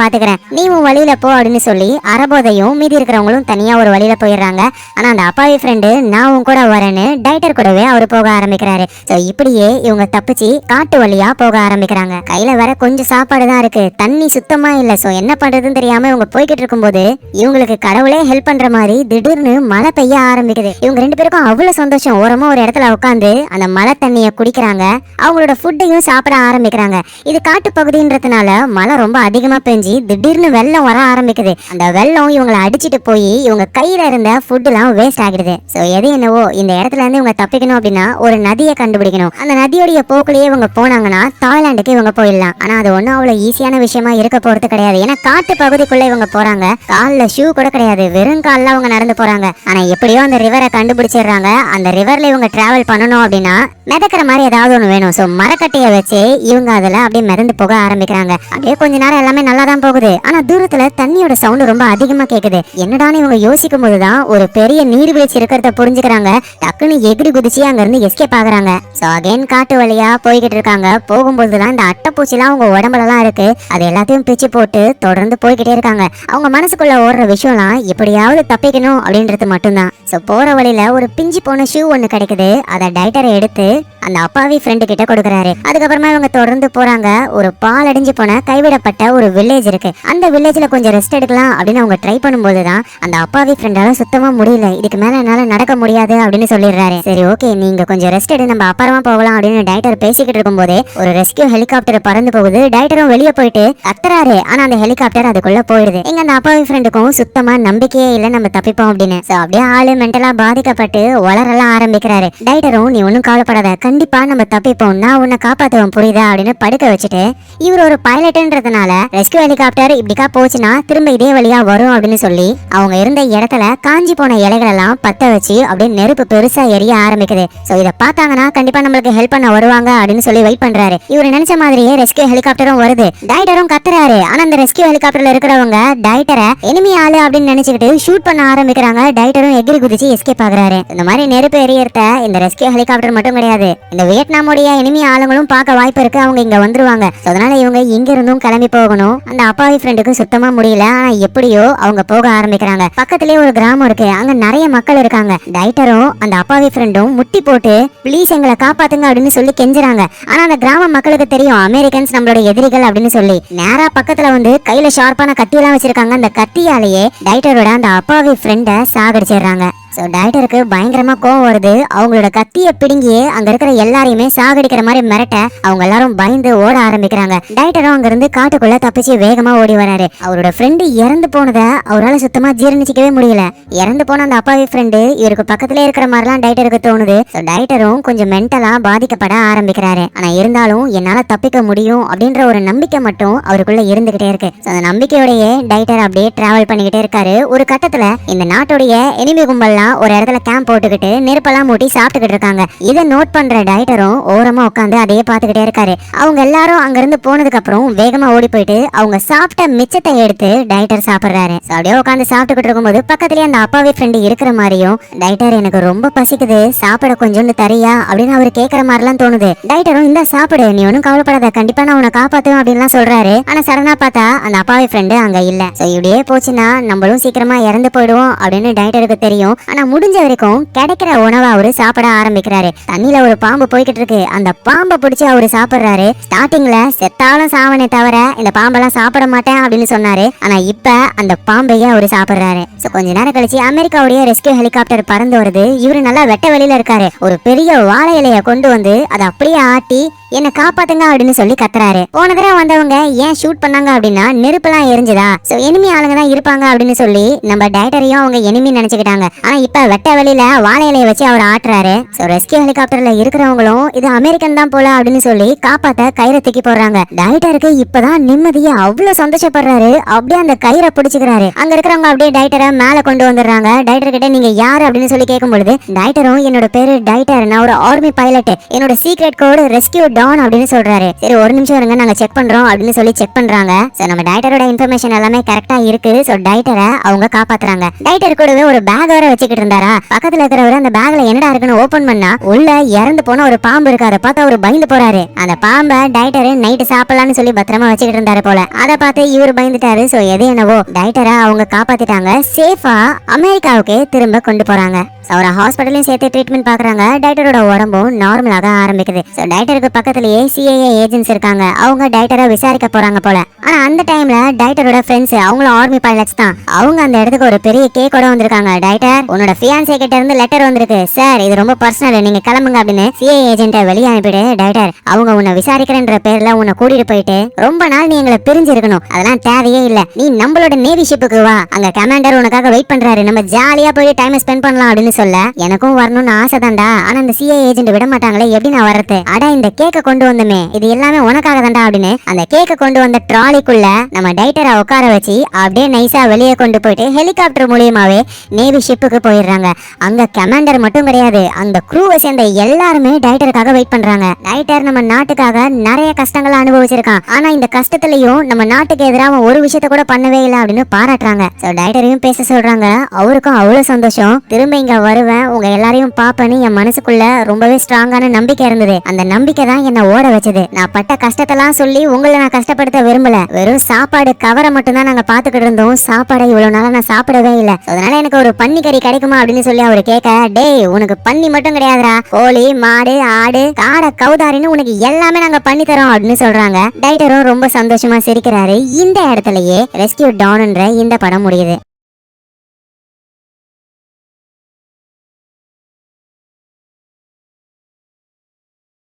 [SPEAKER 1] பாத்துக்கிறேன் நீ உன் வழியில போ அப்படின்னு சொல்லி அரபோதையும் மீதி இருக்கிறவங்களும் தனியா ஒரு வழியில போயிடுறாங்க. ஆனா அந்த அப்பாவி ஃப்ரெண்டு நான் உன் கூட வரேன்னு டைட்டர் கூடவே அவர் போக ஆரம்பிக்கிறாரு. சோ இப்படியே இவங்க தப்பிச்சு காட்டு வழியா போக ஆரம்பிக்கிறாங்க. கையில வர கொஞ்சம் சாப்பாடு தான் இருக்கு. தண்ணி சுத்தமா இல்ல. சோ என்ன பண்றதுன்னு தெரியாம இவங்க போய்கிட்டு இருக்கும்போது இவங்களுக்கு கடவுளே ஹெல்ப் பண்ற மாதிரி திடீர்னு மழை பெய்ய ஆரம்பிக்குது. இவங்க ரெண்டு பேருக்கும் அவ்வளவு சந்தோஷம். ஓரமா ஒரு இடத்துல உட்காந்து அந்த மழை தண்ணியை குடிக்கிறாங்க. அவங்களோட ஃபுட்டையும் சாப்பிட ஆரம்பிக்கிறாங்க. இது காட்டு பகுதின்றதுனால மழை ரொம்ப அதிகமா பெஞ்சு திடீர்னு வெள்ளம் வர ஆரம்பிக்குது. அந்த வெள்ளம் இவங்களை அடிச்சிட்டு போய் இவங்க கையில இருந்த ஃபுட் எல்லாம் வேஸ்ட் ஆகிடுது. சோ எது என்னவோ இந்த இடத்துல இருந்து இவங்க தப்பிக்கணும் அப்படின்னா ஒரு நதியை கண்டுபிடிக்கணும். அந்த நதியோடைய போக்குலயே இவங்க போனாங்கன்னா தாய்லாந்துக்கு இவங்க போயிடலாம். ஆனா அது ஒண்ணும் அவ்வளவு ஈஸியான விஷயமா இருக்க போறது கிடையாது. ஏன்னா காட்டு பகுதிக்குள்ள இவங்க போறாங்க. கால்ல ஷூ கூட கிடையாது. வெறும் கால்ல அவங்க நடந்து போறாங்க. ஆனா எப்படியோ அந்த ரிவரை பிடிச்சிடுறாங்க. அந்த ரிவர்ல இவங்க டிராவல் பண்ணணும் அப்படின்னா மிதக்கிற மாதிரி ஏதாவது ஒண்ணு வேணும். சோ மரக்கட்டையை வச்சு இவங்க அதுல அப்படியே மிதந்து போக ஆரம்பிக்கிறாங்க. அப்படியே கொஞ்ச நேரம் எல்லாமே நல்லா தான் போகுது. ஆனா தூரத்துல தண்ணியோட சவுண்ட் ரொம்ப அதிகமா கேக்குது. என்னடான்னு இவங்க யோசிக்கும் போதுதான் ஒரு பெரிய நீர்வீழ்ச்சி இருக்கிறத புரிஞ்சுக்கிறாங்க. டக்குன்னு எகிரி குதிச்சு அங்க இருந்து எஸ்கேப் ஆகுறாங்க. சோ அகைன் காட்டு வழியா போய்கிட்டு இருக்காங்க. போகும்போதுதான் இந்த அட்டைப்பூச்சிலாம் அவங்க உடம்புலலாம் இருக்கு. அது எல்லாத்தையும் பிச்சு போட்டு தொடர்ந்து போய்கிட்டே இருக்காங்க. அவங்க மனசுக்குள்ள ஓடுற விஷயம்லாம் எப்படியாவது தப்பிக்கணும் அப்படின்றது மட்டும்தான். ஸோ போற வழியில ஒரு பிஞ்சு போன ஷூ ஒன்று கிடைக்குது. அதை டைட்டரை எடுத்து அந்த அப்பாவி ஃப்ரெண்டு கிட்ட கொடுக்குறாரு. அதுக்கப்புறமா இவங்க தொடர்ந்து போறாங்க. ஒரு பால் அடிஞ்சு போன கைவிடப்பட்ட ஒரு வில்லேஜ் இருக்கு. அந்த வில்லேஜில் கொஞ்சம் ரெஸ்ட் எடுக்கலாம் அப்படின்னு அவங்க ட்ரை பண்ணும்போது தான் அந்த அப்பாவி ஃப்ரெண்டால சுத்தமா முடியல. இதுக்கு மேல என்னால நடக்க முடியாது அப்படின்னு சொல்லிடுறாரு. சரி ஓகே நீங்க கொஞ்சம் ரெஸ்ட் எடு. நம்ம அப்புறமா போகலாம் அப்படின்னு டைட்டர் பேசிக்கிட்டு இருக்கும்போதே ஒரு ரெஸ்கியூ ஹெலிகாப்டர் பறந்து போகுது. டைட்டரும் வெளியே போயிட்டு கத்துறாரு ஆனா அந்த ஹெலிகாப்டர் அதுக்குள்ள போயிடுது. எங்கள் அந்த அப்பாவி ஃப்ரெண்டுக்கும் சுத்தமா நம்பிக்கையே இல்ல. நம்ம தப்பிப்போம் அப்படின்னு. ஸோ அப்படியே ஆளு மென்டலா பாதிக்கப்பட்டு வளரலாம் ஆரம்பிக்கிறாரு. டைட்டரும் நீ ஒன்னும் கவலைப்படாத. கண்டிப்பா நம்ம தப்பிப்போம். நான் உன்னை காப்பாத்துவோம் புரியுதா? அப்படின்னு படுக்க வச்சுட்டு இவர் ஒரு பைலட்ன்றதுனால ரெஸ்கியூ ஹெலிகாப்டர் இப்படிக்கா போச்சுன்னா திரும்ப இதே வழியா வரும் அப்படின்னு சொல்லி அவங்க இருந்த இடத்துல காஞ்சி போன இலைகள் எல்லாம் பத்த வச்சு அப்படியே நெருப்பு பெருசா எரிய ஆரம்பிக்குது. சோ இதை பார்த்தாங்கன்னா கண்டிப்பா நம்மளுக்கு ஹெல்ப் பண்ண வருவாங்க அப்படின்னு சொல்லி வெயிட் பண்றாரு. இவர் நினைச்ச மாதிரியே ரெஸ்கியூ ஹெலிகாப்டரும் வருது. டைட்டரும் கத்துறாரு. ஆனா அந்த ரெஸ்கியூ ஹெலிகாப்டர்ல இருக்கிறவங்க டைட்டரை எனிமி ஆளு அப்படின்னு நினைச்சுக்கிட்டு ஷூட் பண்ண ஆரம்பிக்கிறாங்க. டைட்டரும் எகிரி குதிச்சு எஸ்கேப் ஆகுறாரு. இந்த மாதிரி நெருப்பு எரியறத இந்த ரெஸ்கியூ ஹெலிகாப்டர் மட்டும் கிடையாது. இந்த வியட்நாமுடைய இனிமே ஆளுங்களும் பார்க்க வாய்ப்பு இருக்கு. அவங்க இங்க வந்துருவாங்க. அதனால இவங்க இங்க இருந்தும் கிளம்பி போகணும். அந்த அப்பாவி ஃப்ரெண்டுக்கு சுத்தமா முடியல. ஆனா எப்படியோ அவங்க போக ஆரம்பிக்கிறாங்க. பக்கத்துலயே ஒரு கிராமம் இருக்கு. அங்க நிறைய மக்கள் இருக்காங்க. டைட்டரும் அந்த அப்பாவி ஃப்ரெண்டும் முட்டி போட்டு ப்ளீஸ் எங்களை காப்பாத்துங்க அப்படின்னு சொல்லி கெஞ்சுறாங்க. ஆனா அந்த கிராம மக்களுக்கு தெரியும். அமெரிக்கன்ஸ் நம்மளோட எதிரிகள் அப்படின்னு சொல்லி. நேரா பக்கத்துல வந்து கையில ஷார்ப்பான கத்தியெல்லாம் வச்சிருக்காங்க. அந்த கத்தியாலேயே டைட்டரோட அந்த அப்பாவி ஃப்ரெண்டை சாகடிச்சிடுறாங்க. ஸோ டைட்டருக்கு பயங்கரமா கோவம் வருது. அவங்களோட கத்தியை பிடுங்கி அங்க இருக்கிற எல்லாரையுமே சாகடிக்கிற மாதிரி மிரட்ட அவங்க எல்லாரும் பயந்து ஓட ஆரம்பிக்கிறாங்க. டைட்டரும் அங்க இருந்து காட்டுக்குள்ள தப்பிச்சு வேகமா ஓடி வராரு. அவரோட ஃப்ரெண்டு இறந்து போனதை அவரால் சுத்தமா ஜீரணிச்சிக்கவே முடியல. இறந்து போன அந்த அப்பாவி ஃப்ரெண்டு இவருக்கு பக்கத்துல இருக்கிற மாதிரிலாம் டைட்டருக்கு தோணுது. ஸோ டைட்டரும் கொஞ்சம் மென்டலா பாதிக்கப்பட ஆரம்பிக்கிறாரு. ஆனா இருந்தாலும் என்னால தப்பிக்க முடியும் அப்படின்ற ஒரு நம்பிக்கை மட்டும் அவருக்குள்ள இருந்துகிட்டே இருக்கு. அந்த நம்பிக்கையோடயே டைட்டர் அப்படியே டிராவல் பண்ணிக்கிட்டே இருக்காரு. ஒரு கட்டத்துல இந்த நாட்டுடைய எனிமி கும்பல்லாம் ஒரு இடத்துல கேம்ப் போட்டுக்கிட்டு நெருப்பெல்லாம் மூட்டி சாப்பிட்டுக்கிட்டு இருக்காங்க. இதை நோட் பண்ற டைட்டரும் ஓரமா உட்காந்து அதையே பார்த்துக்கிட்டே இருக்காரு. அவங்க எல்லாரும் அங்கிருந்து போனதுக்கு அப்புறம் வேகமா ஓடி போயிட்டு அவங்க சாப்பிட்ட மிச்சத்தை எடுத்து டைட்டர் சாப்பிடுறாரு. அப்படியே உட்காந்து சாப்பிட்டுக்கிட்டு இருக்கும்போது பக்கத்துலயே அந்த அப்பாவே ஃப்ரெண்டு இருக்கிற மாதிரியும் டைட்டர் எனக்கு ரொம்ப பசிக்குது சாப்பிட கொஞ்சோண்டு தரியா அப்படின்னு அவர் கேட்கற மாதிரிலாம் தோணுது. டைட்டரும் இந்த சாப்பிடு நீ ஒன்றும் கவலைப்படாத கண்டிப்பா நான் உன்னை காப்பாத்துவேன் அப்படின்லாம் சொல்றாரு. ஆனா சடனா பார்த்தா அந்த அப்பாவி ஃப்ரெண்டு அங்க இல்ல. சோ இப்படியே போச்சுன்னா நம்மளும் சீக்கிரமா இறந்து போயிடுவோம் அப்படின்னு டைட்டருக்கு தெரியும். ஆனா முடிஞ்ச வரைக்கும் கிடைக்கிற உணவை அவரு சாப்பிட ஆரம்பிக்கிறாரு. தண்ணியில ஒரு பாம்பு போய்கிட்டு இருக்கு. அந்த பாம்பை பிடிச்சி அவரு சாப்பிடுறாரு. ஸ்டார்டிங்ல செத்தாலும் சாவனே தவிர இந்த பாம்பெல்லாம் சாப்பிட மாட்டேன் அப்படின்னு சொன்னாரு. ஆனா இப்ப அந்த பாம்பையே அவரு சாப்பிடுறாரு. கொஞ்ச நேரம் கழிச்சு அமெரிக்காவுடைய ரெஸ்கியூ ஹெலிகாப்டர் பறந்து வருது. இவரு நல்லா வெட்ட வெளியில இருக்காரு. ஒரு பெரிய வாழை இலைய கொண்டு வந்து அதை அப்படியே ஆட்டி என்ன காப்பாத்துங்க அப்படின்னு சொல்லி கத்துறாரு. போன தடவை வந்தவங்க ஏன் ஷூட் பண்ணாங்க அப்படின்னா நெருப்பெல்லாம் எரிஞ்சுதா? சோ எனிமி ஆளுங்க தான் இருப்பாங்க அப்படின்னு சொல்லி நம்ம டைட்டரையும் அவங்க எனிமி நினைச்சுக்கிட்டாங்க. ஆனா இப்ப வெட்ட வெளியில வாழை இலையை வச்சு அவர் ஆட்டுறாரு. சோ ரெஸ்கியூ ஹெலிகாப்டர்ல இருக்கிறவங்களும் இது அமெரிக்கன் தான் போல அப்படின்னு சொல்லி காப்பாத்த கயிறை தூக்கி போடுறாங்க. டைரக்டருக்கு இப்பதான் நிம்மதியா அவ்வளவு சந்தோஷப்படுறாரு. அப்படியே அந்த கயிறை பிடிச்சுக்கிறாரு. அங்க இருக்கிறவங்க அப்படியே டைரக்டரை மேல கொண்டு வந்துடுறாங்க. டைரக்டர் கிட்ட நீங்க யாரு அப்படின்னு சொல்லி கேட்கும் பொழுது டைட்டரும் என்னோட பேரு டைரக்டர் நான் ஒரு ஆர்மி பைலட் என்னோட சீக்ரெட் கோடு ரெஸ்கியூ டான் அப்படின்னு சொல்றாரு. சரி ஒரு நிமிஷம் இருங்க நாங்க செக் பண்றோம் அப்படின்னு சொல்லி செக் பண்றாங்க. சோ நம்ம டைட்டரோட இன்ஃபர்மேஷன் எல்லாமே கரெக்டா இருக்கு. சோ டைட்டரை அவங்க காப்பாத்துறாங்க. டைட்டர் கூடவே ஒரு பேக் வேற வச்சுக்கிட்டு இருந்தாரா? பக்கத்துல இருக்கிறவர் அந்த பேக்ல என்னடா இருக்குன்னு ஓபன் பண்ணா உள்ள இறந்து போன ஒரு பாம்பு இருக்கு. அதை பார்த்து அவர் பயந்து போறாரு. அந்த பாம்பை டைட்டர் நைட்டு சாப்பிடலாம்னு சொல்லி பத்திரமா வச்சுக்கிட்டு இருந்தாரு போல. அதை பார்த்து இவர் பயந்துட்டாரு. சோ எது என்னவோ. டைட்டரை அவங்க காப்பாத்திட்டாங்க. சேஃபா அமெரிக்காவுக்கு திரும்ப கொண்டு போறாங்க. அவரை ஹாஸ்பிட்டலையும் சேர்த்து ட்ரீட்மெண்ட் பாக்குறாங்க டைட்டரோட உடம்பும் நார்மலாக ஆரம்பிக்குது. ஸோ டைட்டருக்கு பக்கத்துலயே சிஐஏ ஏஜென்ட்ஸ் இருக்காங்க. அவங்க டைட்டரை விசாரிக்க போறாங்க போல. ஆனா அந்த டைம்ல டைட்டரோட ஃப்ரெண்ட்ஸ் அவங்களும் ஆர்மி பைலட்ஸ் தான். அவங்க அந்த இடத்துக்கு ஒரு பெரிய கேக்கோட வந்திருக்காங்க. டைட்டர் உன்னோட ஃபியான்சே கிட்ட இருந்து லெட்டர் வந்திருக்கு. சார் இது ரொம்ப பர்சனல் நீங்க கிளம்புங்க அப்படின்னு சிஏ ஏஜென்ட்டை வெளியே அனுப்பிடு. டைட்டர் அவங்க உன்னை விசாரிக்கிறேன்ற பேர்ல உன்னை கூட்டிட்டு போயிட்டு ரொம்ப நாள் நீ எங்களை பிரிஞ்சிருக்கணும். அதெல்லாம் தேவையே இல்ல. நீ நம்மளோட நேவி ஷிப்புக்கு வா. அங்க கமாண்டர் உனக்காக வெயிட் பண்றாரு. நம்ம ஜாலியா போய் டைம் ஸ்பெண்ட் பண்ணலாம் அப்படின்னு சொல்ல எனக்கும் வரணும்னு ஆசை தான்டா. ஆனா அந்த சிஏ ஏஜென்ட் விட மாட்டாங்களே. எப்படி நான் வர்றது? அட இந்த கேக்க கொண்டு வந்தமே. இது எல்லாமே உனக்காக தான்டா அப்படின்னு அந்த கேக்க கொண்டு வந்த ட்ராலிக்குள்ள நம்ம டைட்டரா உட்கார வச்சு அப்படியே நைஸா வெளியே கொண்டு போயிட்டு ஹெலிகாப்டர் மூலியமாவே நேவி ஷிப்புக்கு போயிடுறாங்க. அங்க கமாண்டர் மட்டும் கிடையாது. அந்த குரூவை சேர்ந்த எல்லாருமே டைட்டருக்காக வெயிட் பண்றாங்க. டைட்டர் நம்ம நாட்டுக்காக நிறைய கஷ்டங்களை அனுபவிச்சிருக்கான். ஆனா இந்த கஷ்டத்துலயும் நம்ம நாட்டுக்கு எதிராக ஒரு விஷயத்த கூட பண்ணவே இல்லை அப்படின்னு பாராட்டுறாங்க. சோ டைட்டரையும் பேச சொல்றாங்க. அவருக்கும் அவ்வளவு சந்தோஷம். திரும்ப இங்க வருவேன். உங்க எல்லாரையும் பாப்பேன்னு என் மனசுக்குள்ள ரொம்பவே ஸ்ட்ராங்கான நம்பிக்கை இருந்தது. அந்த நம்பிக்கை தான் என்ன ஓட வச்சது? நான் பட்ட கஷ்டத்தெல்லாம் சொல்லி உங்களை நான் கஷ்டப்படுத்த விரும்பல. வெறும் சாப்பாடு கவரை மட்டும் தான் நாங்க பாத்துக்கிட்டு இருந்தோம். சாப்பாடை இவ்வளவு நாளா நான் சாப்பிடவே இல்ல. அதனால எனக்கு ஒரு பன்னி கறி கிடைக்குமா அப்படின்னு சொல்லி அவரு கேட்க டேய் உனக்கு பன்னி மட்டும் கிடையாதுடா. கோழி மாடு ஆடு காடை கௌதாரின்னு உனக்கு எல்லாமே நாங்க பண்ணி தரோம் அப்படின்னு சொல்றாங்க. டைட்டரும் ரொம்ப சந்தோஷமா சிரிக்கிறாரு. இந்த இடத்துலயே ரெஸ்கியூ டான்ன்ற இந்த படம் முடியுது.